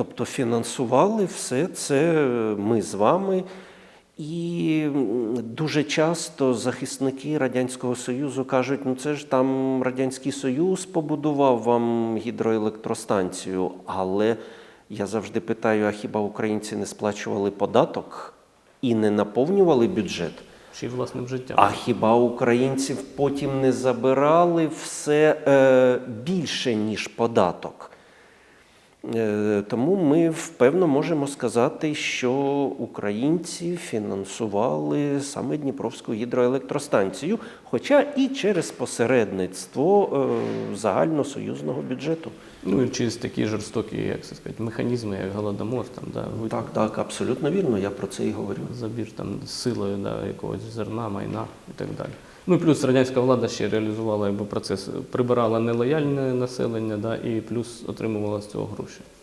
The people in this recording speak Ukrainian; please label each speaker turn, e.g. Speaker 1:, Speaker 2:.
Speaker 1: тобто фінансували все це ми з вами. І дуже часто захисники Радянського Союзу кажуть, ну це ж там Радянський Союз побудував вам гідроелектростанцію. Але я завжди питаю: а хіба українці не сплачували податок і не наповнювали бюджет?
Speaker 2: Чи власним життям.
Speaker 1: А хіба українців потім не забирали все е, більше, ніж податок? Е, тому ми впевно можемо сказати, що українці фінансували саме Дніпровську гідроелектростанцію, хоча і через посередництво е, загальносоюзного бюджету.
Speaker 2: Ну і через такі жорстокі, як це сказати, механізми, як голодомор, там, да, ви-
Speaker 1: Так, так, абсолютно вірно, я про це і говорю.
Speaker 2: забір там силою да, якогось зерна, майна і так далі. Ну і плюс радянська влада ще реалізувала якби, процес, прибирала нелояльне населення, да, і плюс отримувала з цього гроші. solution.